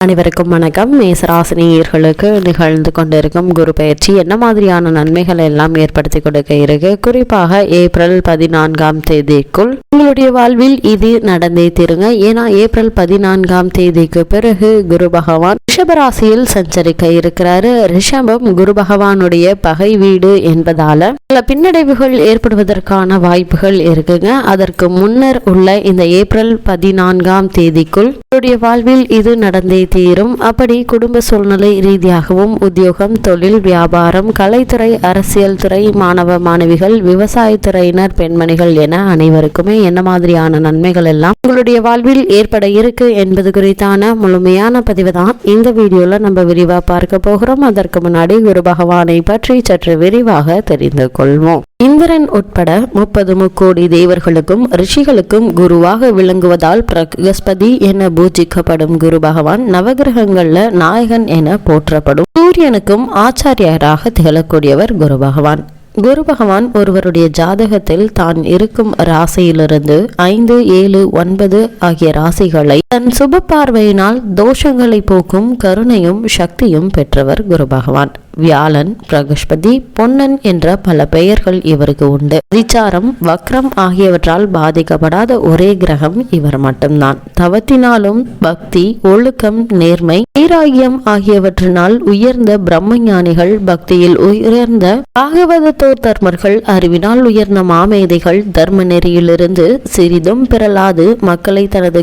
அனைவருக்கும் வணக்கம். மேசராசினியர்களுக்கு நிகழ்ந்து கொண்டிருக்கும் குரு பயிற்சி என்ன மாதிரியான நன்மைகள் எல்லாம் ஏற்படுத்தி கொடுக்க இருக்கு? குறிப்பாக ஏப்ரல் பதினான்காம் தேதிக்குள் உங்களுடைய வாழ்வில் இது நடந்தே தீருங்க. ஏன்னா ஏப்ரல் பதினான்காம் தேதிக்கு பிறகு குரு பகவான் ரிஷபராசியில் சஞ்சரிக்க இருக்கிறாரு. ரிஷபம் குரு பகவானுடைய பகை வீடு என்பதால பல பின்னடைவுகள் ஏற்படுவதற்கான வாய்ப்புகள் இருக்குங்க. அதற்கு முன்னர் உள்ள இந்த ஏப்ரல் பதினான்காம் தேதிக்குள் உங்களுடைய வாழ்வில் இது நடந்தே தீரும். அப்படி குடும்ப சூழ்நிலை ரீதியாகவும் உத்தியோகம் தொழில் வியாபாரம் கலைத்துறை அரசியல் துறை மாணவ மாணவிகள் விவசாயத்துறையினர் பெண்மணிகள் என அனைவருக்குமே என்ன மாதிரியான நன்மைகள் எல்லாம் உங்களுடைய வாழ்வில் ஏற்பட இருக்கு என்பது குறித்தான முழுமையான பதிவு தான் இந்த வீடியோல நம்ம விரிவாக பார்க்க போகிறோம். அதற்கு முன்னாடி குரு பகவானை பற்றி சற்று விரிவாக தெரிந்து கொள்வோம். இந்திரன் உட்பட முப்பது முக்கோடி தேவர்களுக்கும் ரிஷிகளுக்கும் குருவாக விளங்குவதால் பிரகஸ்பதி என பூஜிக்கப்படும் குரு பகவான் நவகிரகங்கள்ல நாயகன் என போற்றப்படும். சூரியனுக்கும் ஆச்சாரியராக திகழக்கூடியவர் குரு பகவான். குரு பகவான் ஒருவருடைய ஜாதகத்தில் தான் இருக்கும் ராசியிலிருந்து ஐந்து ஏழு ஒன்பது ஆகிய ராசிகளை தன் சுப பார்வையினால் தோஷங்களை போக்கும் கருணையும் சக்தியும் பெற்றவர் குரு பகவான் வியாழன் பிரகஸ்பதி பொன்னன் என்ற பல பெயர்கள் இவருக்கு உண்டு. விசாரம் வக்ரம் ஆகியவற்றால் பாதிக்கப்படாத ஒரே கிரகம் இவர் மட்டும்தான். தவத்தினாலும் பக்தி ஒழுக்கம் நேர்மை வைராகியம் ஆகியவற்றினால் உயர்ந்த பிரம்ம ஞானிகள் பக்தியில் உயர்ந்த பாகவதத்தோர் தர்மர்கள் அறிவினால் உயர்ந்த மாமேதைகள் தர்ம நெறியிலிருந்து சிறிதும் பிறலாது. மக்களை தனது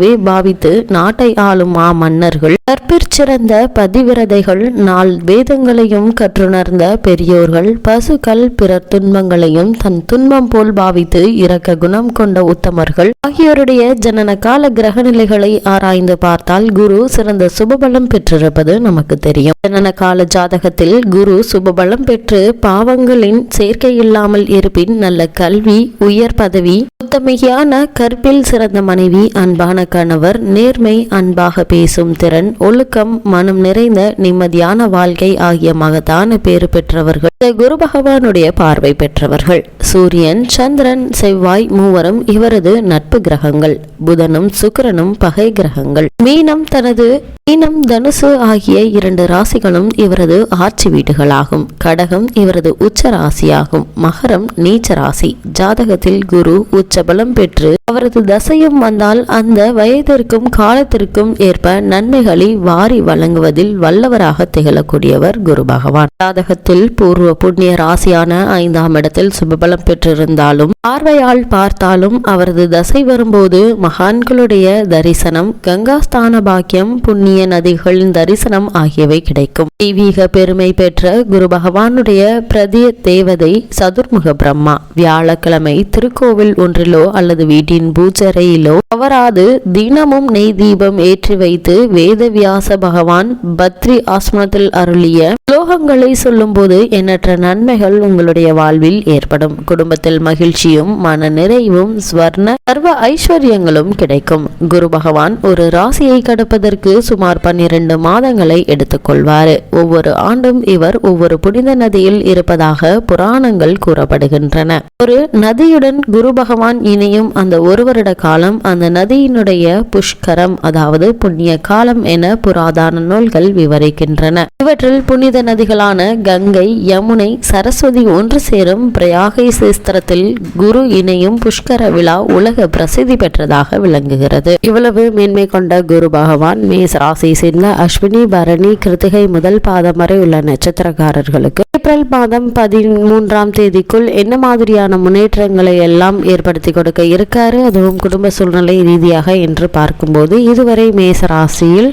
போலவே பாவித்து நாட்டை ஆளும் மா மன்னர்கள் கற்பிற்சிறந்த பதிவிரதைகள் நாள் வேதங்களையும் கற்றுணர்ந்த பெரியோர்கள் பசுக்கள் பிறர் துன்பங்களையும் தன் துன்பம் போல் பாவித்து இறக்க குணம் கொண்ட உத்தமர்கள் ஆகியோருடைய ஜனன கால கிரகநிலைகளை ஆராய்ந்து பார்த்தால் குரு சிறந்த சுபபலம் பெற்றிருப்பது நமக்கு தெரியும். ஜனன கால ஜாதகத்தில் குரு சுபபலம் பெற்று பாவங்களின் சேர்க்கை இல்லாமல் இருப்பின் நல்ல கல்வி உயர் பதவி உத்தமையான கற்பில் சிறந்த மனைவி அன்பான கணவர் நேர்மை அன்பாக பேசும் திறன் ஒழுக்கம் மனம் நிறைந்த நிம்மதியான வாழ்க்கை ஆகிய மகத்தான பேறு பெற்றவர்கள். இந்த குரு பகவானுடைய பார்வை பெற்றவர்கள். சூரியன் சந்திரன் செவ்வாய் மூவரும் இவரது நட்பு கிரகங்கள். புதனும் சுக்கிரனும் பகை கிரகங்கள். மீனம் தனது மீனம் தனுசு ஆகிய இரண்டு ராசிகளும் இவரது ஆட்சி வீடுகளாகும். கடகம் இவரது உச்ச ராசியாகும் மகரம் நீச்ச ராசி ஜாதகத்தில் குரு உச்சபலம் பெற்று அவரது தசையும் வந்தால் அந்த வயதிற்கும் காலத்திற்கும் ஏற்ப நன்மைகளை வாரி வழங்குவதில் வல்லவராக திகழக்கூடியவர் குரு பகவான். ஜாதகத்தில் பூர்வ புண்ணிய ராசியான ஐந்தாம் இடத்தில் சுபபலம் பெற்றிருந்தாலும் பார்வையால் பார்த்தாலும் அவரது தசை வரும்போது மகான்களுடைய தரிசனம் கங்காஸ்தான பாக்கியம் புண்ணிய நதிகளின் தரிசனம் ஆகியவை கிடைக்கும். தெய்வீக பெருமை பெற்ற குரு பகவானுடைய பிரதிய தேவதை சதுர்முக பிரம்மா. வியாழக்கிழமை திருக்கோவில் ஒன்றிலோ அல்லது வீட்டின் பூஜரையிலோ அவராது தினமும் நெய் தீபம் ஏற்றி வைத்து வேதவியாச பகவான் பத்ரி ஆசிரமத்தில் அருளிய ஸ்லோகங்களை சொல்லும்போது எண்ணற்ற நன்மைகள் உங்களுடைய வாழ்வில் ஏற்படும். குடும்பத்தில் மகிழ்ச்சியும் மன நிறைவும் ஸ்வர்ண சர்வ ஐஸ்வர்யங்களும் கிடைக்கும். குரு பகவான் ஒரு ராசியை கடப்பதற்கு சுமார் பன்னிரண்டு மாதங்களை எடுத்துக்கொள்வார் ஒவ்வொரு ஆண்டும் இவர் ஒவ்வொரு புனித நதியில் இருப்பதாக புராணங்கள் கூறப்படுகின்றன. ஒரு நதியுடன் குரு பகவான் இணையும் அந்த ஒரு வருட காலம் அந்த நதியினுடைய புஷ்கரம் அதாவது புண்ணிய காலம் என புராதான நூல்கள் விவரிக்கின்றன. இவற்றில் புனித நதிகளான கங்கை யமுனை சரஸ்வதி ஒன்று சேரும் பிரயாகை சேஸ்திரத்தில் குரு இணையும் புஷ்கர விழா உலக பிரசித்தி பெற்றதாக விளங்குகிறது. இவ்வளவு மேன்மை கொண்ட குரு பகவான் மேஸ் ராசியை சேர்ந்த அஸ்வினி பரணி கிருத்திகை முதல் பாதம் வரை உள்ள நட்சத்திரக்காரர்களுக்கு ஏப்ரல் மாதம் பதிமூன்றாம் தேதிக்குள் என்ன மாதிரியான முன்னேற்றங்களை எல்லாம் ஏற்படுத்தி கொடுக்க இருக்காரு? அதுவும் குடும்ப சூழ்நிலை ரீதியாக என்று பார்க்கும்போது இதுவரை மேச ராசியில்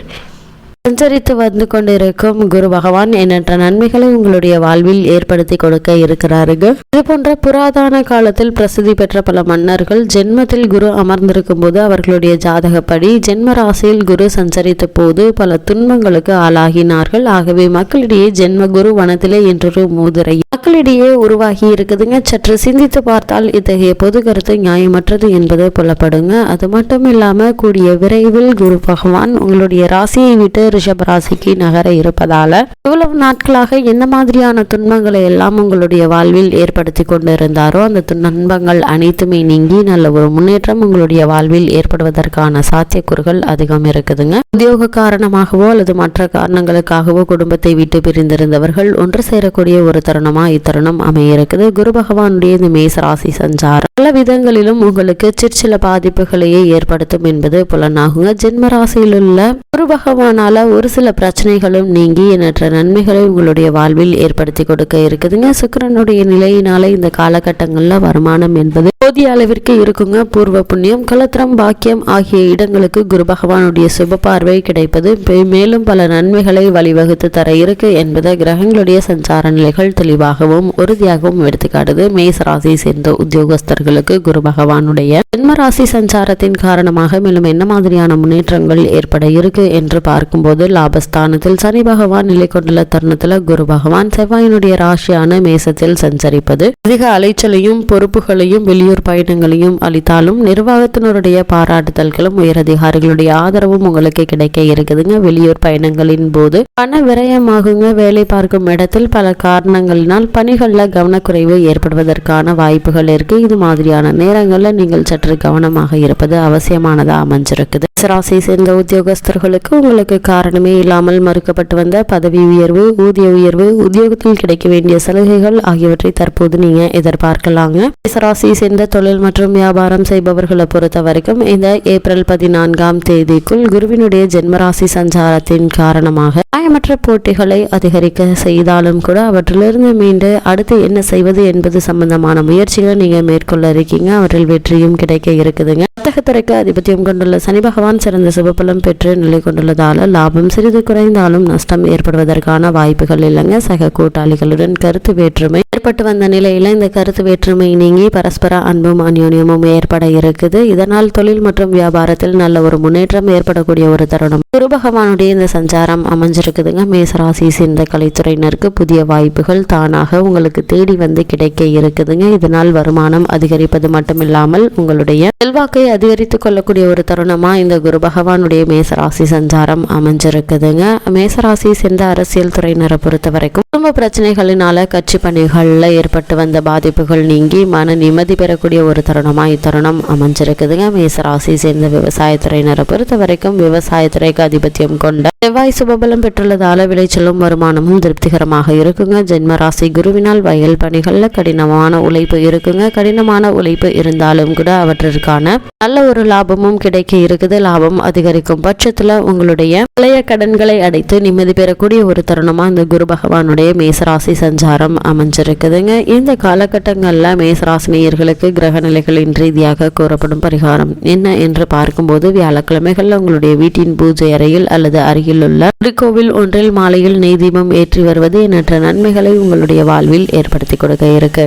சஞ்சரித்து வந்து கொண்டிருக்கும் குரு பகவான் எண்ணற்ற நன்மைகளை உங்களுடைய வாழ்வில் ஏற்படுத்தி கொடுக்க இருக்கிறாருங்க. இது போன்ற புராதன காலத்தில் பிரசித்தி பெற்ற பல மன்னர்கள் ஜென்மத்தில் குரு அமர்ந்திருக்கும் போது அவர்களுடைய ஜாதகப்படி ஜென்ம ராசியில் குரு சஞ்சரித்த போது பல துன்பங்களுக்கு ஆளாகினார்கள். ஆகவே மக்களிடையே ஜென்ம குரு வனத்திலே என்றொரு மூதுரை மக்களிடையே உருவாகி இருக்குதுங்க. சற்று சிந்தித்து பார்த்தால் இத்தகைய பொது கருத்து நியாயமற்றது என்பது புலப்படுங்க. அது மட்டும் இல்லாம கூடிய விரைவில் குரு பகவான் உங்களுடைய ராசியை விட்டு ரிஷபராசிக்கு நகர இருப்பதால இவ்வளவு நாட்களாக எந்த மாதிரியான துன்பங்களை எல்லாம் உங்களுடைய வாழ்வில் ஏற்படுத்தி கொண்டிருந்தாரோ அந்த துன்பங்கள் அனைத்துமே நீங்கி நல்ல ஒரு முன்னேற்றம் உங்களுடைய வாழ்வில் ஏற்படுவதற்கான சாத்தியக்கூறுகள் அதிகம் இருக்குதுங்க. உத்தியோக காரணமாகவோ அல்லது மற்ற காரணங்களுக்காகவோ குடும்பத்தை விட்டு பிரிந்திருந்தவர்கள் ஒன்று சேரக்கூடிய ஒரு தருணமா அமைய இருக்குது குரு பகவானுடைய இந்த மேசராசி சஞ்சாரம் பல விதங்களிலும் உங்களுக்கு சிற்சில பாதிப்புகளையே ஏற்படுத்தும் என்பது புலனாகுங்க. ஜென்ம ராசியில் உள்ள குரு பகவானால ஒரு சில பிரச்சனைகளும் நீங்கி எண்ணற்ற நன்மைகளை உங்களுடைய வாழ்வில் ஏற்படுத்தி கொடுக்க இருக்குதுங்க. சுக்கரனுடைய நிலையினால இந்த காலகட்டங்களில் வருமானம் என்பது போதிய அளவிற்கு இருக்குங்க. பூர்வ புண்ணியம் கலத்திரம் பாக்கியம் ஆகிய இடங்களுக்கு குரு பகவானுடைய சுப பார்வை கிடைப்பது மேலும் பல நன்மைகளை வழிவகுத்து தர இருக்கு என்பதை கிரகங்களுடைய சஞ்சார நிலைகள் தெளிவாக தெளிவாகவும் உறுதியாகவும் எடுத்துக்காட்டுது. மேச ராசியை சேர்ந்த உத்தியோகஸ்தர்களுக்கு குரு பகவானுடைய ஜென்மராசி சஞ்சாரத்தின் காரணமாக மேலும் என்ன மாதிரியான முன்னேற்றங்கள் ஏற்பட இருக்கு என்று பார்க்கும்போது லாபஸ்தானத்தில் சனி பகவான் நிலை கொண்டுள்ள தருணத்துல குரு பகவான் செவ்வாயினுடைய ராசியான மேசத்தில் சஞ்சரிப்பது. அதிக அலைச்சலையும் பொறுப்புகளையும் வெளியூர் பயணங்களையும் அளித்தாலும் நிர்வாகத்தினருடைய பாராட்டுதல்களும் உயரதிகாரிகளுடைய ஆதரவும் உங்களுக்கு கிடைக்க இருக்குதுங்க. வெளியூர் பயணங்களின் போது பண விரயமாகுங்க. வேலை பார்க்கும் இடத்தில் பல காரணங்களினால் பணிகளில் கவனக்குறைவு ஏற்படுவதற்கான வாய்ப்புகள் இருக்கு. இது மாதிரியான நேரங்களில் நீங்கள் சற்று கவனமாக இருப்பது அவசியமானதாக அமைஞ்சிருக்குது. ராசியை சேர்ந்த உத்தியோகஸ்தர்களுக்கு உங்களுக்கு காரணமே இல்லாமல் மறுக்கப்பட்டு வந்த பதவி உயர்வு ஊதிய உயர்வு உத்தியோகத்தில் கிடைக்க வேண்டிய சலுகைகள் ஆகியவற்றை தற்போது நீங்க எதிர்பார்க்கலாங்க. ராசியை சேர்ந்த தொழில் மற்றும் வியாபாரம் செய்பவர்களை பொறுத்த வரைக்கும் இந்த ஏப்ரல் பதினான்காம் தேதிக்குள் குருவினுடைய ஜென்மராசி சஞ்சாரத்தின் காரணமாக நியாயமற்ற போட்டிகளை அதிகரிக்க செய்தாலும் கூட அவற்றிலிருந்து மீண்டும் கொண்டு அடுத்து என்ன செய்வது என்பது சம்பந்தமான முயற்சிகளை நீங்க மேற்கொள்ள இருக்கீங்க. அவற்றில் வெற்றியும் கிடைக்க இருக்குதுங்க. வர்த்தகத்துறைக்கு அதிபத்தியம் கொண்டுள்ள சனி பகவான் சிறந்த சுபபலம் பெற்று நிலை கொண்டுள்ளதால லாபம் சிறிது குறைந்தாலும் நஷ்டம் ஏற்படுவதற்கான வாய்ப்புகள் இல்லைங்க. சக கூட்டாளிகளுடன் கருத்து வேற்றுமை ஏற்பட்டு வந்த நிலையில இந்த கருத்து வேற்றுமை நீங்கி பரஸ்பர அன்பும் அந்யோன்யமும் ஏற்பட இருக்குது. இதனால் தொழில் மற்றும் வியாபாரத்தில் நல்ல ஒரு முன்னேற்றம் ஏற்படக்கூடிய ஒரு தருணம். குரு பகவானுடைய இந்த சஞ்சாரம் அமைஞ்சிருக்குதுங்க. மேசராசி சேர்ந்த கலைத்துறையினருக்கு புதிய வாய்ப்புகள் தானாக உங்களுக்கு தேடி வந்து கிடைக்க இருக்குதுங்க. இதனால் வருமானம் அதிகரிப்பது மட்டுமில்லாமல் உங்களுடைய செல்வாக்கை அதிகரித்து கொள்ளக்கூடிய ஒரு தருணமாக இந்த குரு பகவானுடைய மேசராசி சஞ்சாரம் அமைஞ்சிருக்குதுங்க. மேசராசி சேர்ந்த அரசியல் துறையினரை பொறுத்த வரைக்கும் குடும்ப பிரச்சனைகளினால கட்சி பணிகளில் ஏற்பட்டு வந்த பாதிப்புகள் நீங்கி மன நிம்மதி பெறக்கூடிய ஒரு தருணமாக இத்தருணம் அமைஞ்சிருக்குதுங்க. மேசராசி சேர்ந்த விவசாயத்துறையினரை பொறுத்த வரைக்கும் விவசாயத்துறைக்கு ஆதிபத்தியம் கொண்ட செவ்வாய் சுபபலம் பெற்றுள்ளதால விளைச்சலும் வருமானமும் திருப்திகரமாக இருக்குங்க. ஜென்மராசி குருவினால் வயல் பணிகளில் கடினமான உழைப்பு இருக்குங்க. கடினமான உழைப்பு இருந்தாலும் கூட அவற்றிற்கான நல்ல ஒரு லாபமும் கிடைக்க இருக்குது. லாபம் அதிகரிக்கும் பட்சத்துல உங்களுடைய பழைய கடன்களை அடைத்து நிம்மதி பெறக்கூடிய ஒரு தருணமா இந்த குரு பகவானுடைய மேசராசி சஞ்சாரம் அமைஞ்சிருக்குதுங்க. இந்த காலகட்டங்கள்ல மேசராசினியர்களுக்கு கிரக நிலைகளின் ரீதியாக கூறப்படும் பரிகாரம் என்ன என்று பார்க்கும்போது வியாழக்கிழமைகள்ல உங்களுடைய வீட்டின் பூஜை அறையில் அல்லது அருகிலுள்ள திருக்கோவில் ஒன்றில் மாலையில் நெய் தீபம் ஏற்றி வருவது எண்ணற்ற நன்மைகளை உங்களுடைய வாழ்வில் ஏற்படுத்தி கொடுக்க இருக்கு.